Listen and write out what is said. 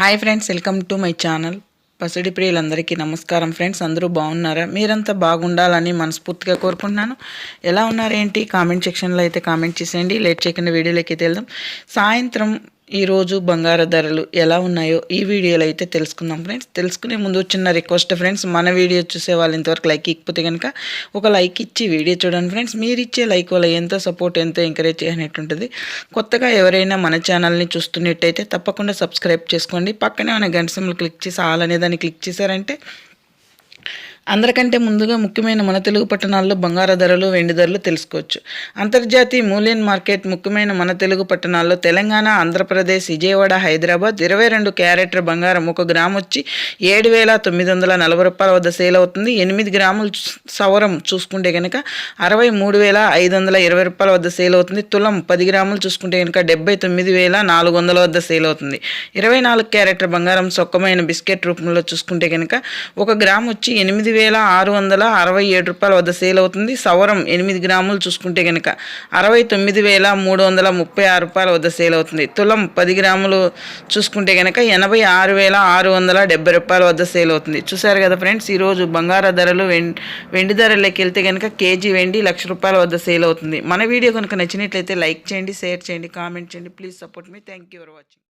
Hi friends welcome to my channel పసిడి ప్రియులందరికీ నమస్కారం ఫ్రెండ్స్ అందరూ బాగున్నారా? మీరంతా బాగుండాలని మనస్ఫూర్తిగా కోరుకుంటున్నాను. ఎలా ఉన్నారేంటి? కామెంట్ సెక్షన్లో అయితే కామెంట్ చేసేయండి. లేట్ చేయకుండా వీడియోలోకి అయితే వెళ్దాం. సాయంత్రం ఈరోజు బంగారు ధరలు ఎలా ఉన్నాయో ఈ వీడియోలో అయితే తెలుసుకుందాం ఫ్రెండ్స్ తెలుసుకునే ముందు చిన్న రిక్వెస్ట్ ఫ్రెండ్స్ మన వీడియో చూసే వాళ్ళు ఇంతవరకు లైక్ ఇకపోతే కనుక ఒక లైక్ ఇచ్చి వీడియో చూడండి ఫ్రెండ్స్ మీరు ఇచ్చే లైక్ వల్ల ఎంతో సపోర్ట్ ఎంతో ఎంకరేజ్ చేయనట్టుంటుంది కొత్తగా ఎవరైనా మన ఛానల్ని చూస్తున్నట్టయితే తప్పకుండా సబ్స్క్రైబ్ చేసుకోండి. పక్కనే మన గంట సింబల్ క్లిక్ చేసి ఆల్ అనే దాన్ని క్లిక్ చేశారంటే అందరికంటే ముందుగా ముఖ్యమైన మన తెలుగు పట్టణాల్లో బంగారు ధరలు వెండి ధరలు తెలుసుకోవచ్చు. అంతర్జాతీయ మూలియన్ మార్కెట్ ముఖ్యమైన మన తెలుగు పట్టణాల్లో తెలంగాణ ఆంధ్రప్రదేశ్ విజయవాడ హైదరాబాద్ ఇరవై రెండు క్యారెట్ల బంగారం ఒక గ్రామ్ వచ్చి ఏడు వేల తొమ్మిది వందల నలభై రూపాయల వద్ద సేల్ అవుతుంది. ఎనిమిది గ్రాములు సవరం చూసుకుంటే కనుక అరవై మూడు వేల ఐదు వందల ఇరవై రూపాయల వద్ద సేల్ అవుతుంది. తులం పది గ్రాములు చూసుకుంటే కనుక డెబ్బై తొమ్మిది వేల నాలుగు వందల వద్ద సేల్ అవుతుంది. ఇరవై నాలుగు క్యారెట్ల బంగారం సొక్కమైన బిస్కెట్ రూపంలో చూసుకుంటే కనుక ఒక గ్రామ్ వచ్చి ఎనిమిది వేల ఆరు వందల అరవై ఏడు రూపాయల వద్ద సేల్ అవుతుంది. సవరం ఎనిమిది గ్రాములు చూసుకుంటే కనుక అరవై తొమ్మిది వేల మూడు వందల ముప్పై ఆరు రూపాయల వద్ద సేల్ అవుతుంది. తులం పది గ్రాములు చూసుకుంటే కనుక ఎనభై ఆరు వేల ఆరు వందల డెబ్బై రూపాయల వద్ద సేల్ అవుతుంది. చూసారు కదా ఫ్రెండ్స్ ఈరోజు బంగార ధరలు వెండి ధరలోకి వెళ్తే కనుక కేజీ వెండి లక్ష రూపాయల వద్ద సేల్ అవుతుంది. మన వీడియో కనుక నచ్చినట్లయితే లైక్ చేయండి షేర్ చేయండి కామెంట్ చేయండి. Please support me. Thank you for watching.